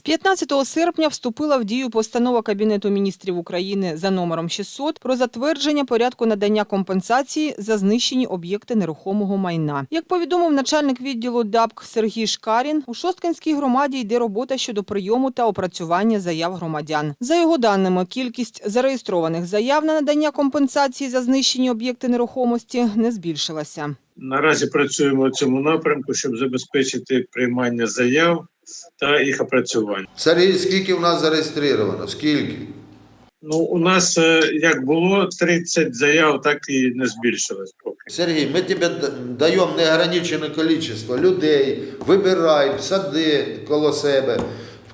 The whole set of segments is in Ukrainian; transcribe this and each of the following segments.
З 15 серпня вступила в дію постанова Кабінету міністрів України за номером 600 про затвердження порядку надання компенсації за знищені об'єкти нерухомого майна. Як повідомив начальник відділу ДАПК Сергій Шкарін, у Шосткинській громаді йде робота щодо прийому та опрацювання заяв громадян. За його даними, кількість зареєстрованих заяв на надання компенсації за знищені об'єкти нерухомості не збільшилася. Наразі працюємо в цьому напрямку, щоб забезпечити приймання заяв та їх опрацювання. Сергій, скільки в нас зареєстровано? Скільки? Ну, у нас е, як було 30 заяв, так і не збільшилось поки. Сергій, ми тобі даємо неограничене кількість людей, вибирай, сади коло себе,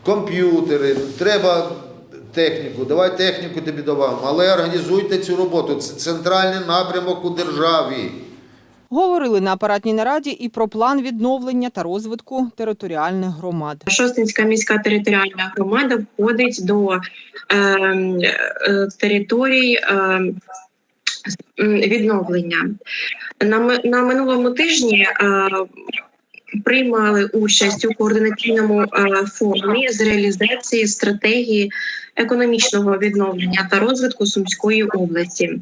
комп'ютери, треба техніку, давай техніку тобі додамо, але організуйте цю роботу. Це центральний напрямок у державі. Говорили на апаратній нараді і про план відновлення та розвитку територіальних громад. Шостинська міська територіальна громада входить до е, е, територій е, відновлення. На, на минулому тижні е, приймали участь у координаційному е, форумі з реалізації стратегії економічного відновлення та розвитку Сумської області.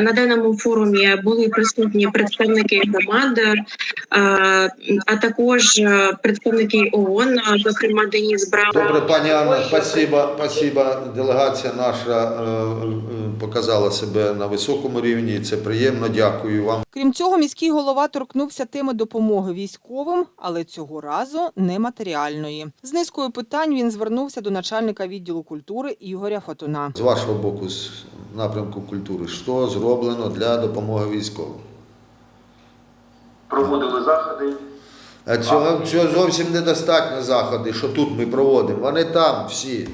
На даному форумі були присутні представники громад, а також е, представники ООН, зокрема Деніс Браун. Добре, пані Анна, спасибо, спасибо. Делегація наша е, е, показала себе на високому рівні. Це приємно. Дякую вам. Крім цього, міський голова торкнувся теми допомоги військовим, але цього разу нематеріальної. З низкою питань він звернувся до начальника відділу культури Ігоря Фатуна. З вашого боку, з напрямку культури, що зроблено для допомоги військовим? Проводили заходи. А цього, цього зовсім недостатньо заходи, що тут ми проводимо. Вони там всі.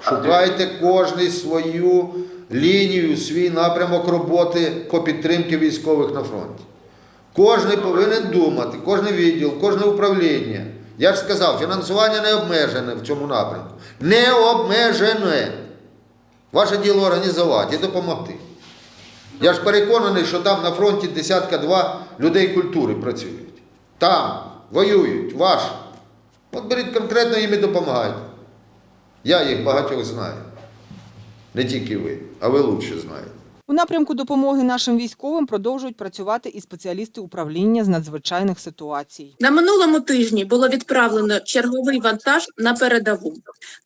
Шукайте кожний свою лінію, свій напрямок роботи по підтримці військових на фронті. Кожний повинен думати, кожен відділ, кожне управління. Я ж сказав, фінансування не обмежене в цьому напрямку. Не обмежене. Ваше діло організувати і допомогти. Я ж переконаний, що там на фронті десятка два людей культури працюють. Там воюють, ваші. От беріть конкретно їм і допомагайте. Я їх багатьох знаю. Не тільки ви, а ви лучше знаєте. У напрямку допомоги нашим військовим продовжують працювати і спеціалісти управління з надзвичайних ситуацій. На минулому тижні було відправлено черговий вантаж на передову.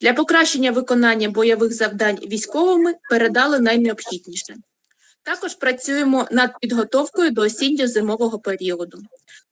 Для покращення виконання бойових завдань військовими передали найнеобхідніше. Також працюємо над підготовкою до осінньо-зимового періоду.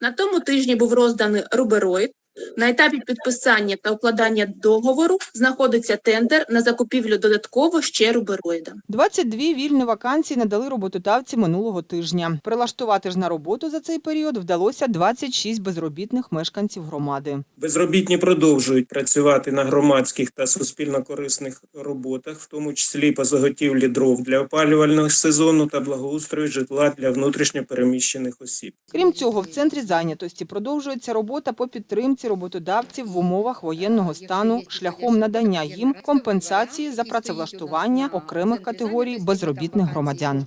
На тому тижні був розданий рубероїд. На етапі підписання та укладання договору знаходиться тендер на закупівлю додатково ще рубероїда. 22 вільні вакансії надали роботодавці минулого тижня. Прилаштувати ж на роботу за цей період вдалося 26 безробітних мешканців громади. Безробітні продовжують працювати на громадських та суспільно-корисних роботах, в тому числі по заготівлі дров для опалювального сезону та благоустрою житла для внутрішньо переміщених осіб. Крім цього, в центрі зайнятості продовжується робота по підтримці роботодавців в умовах воєнного стану шляхом надання їм компенсації за працевлаштування окремих категорій безробітних громадян.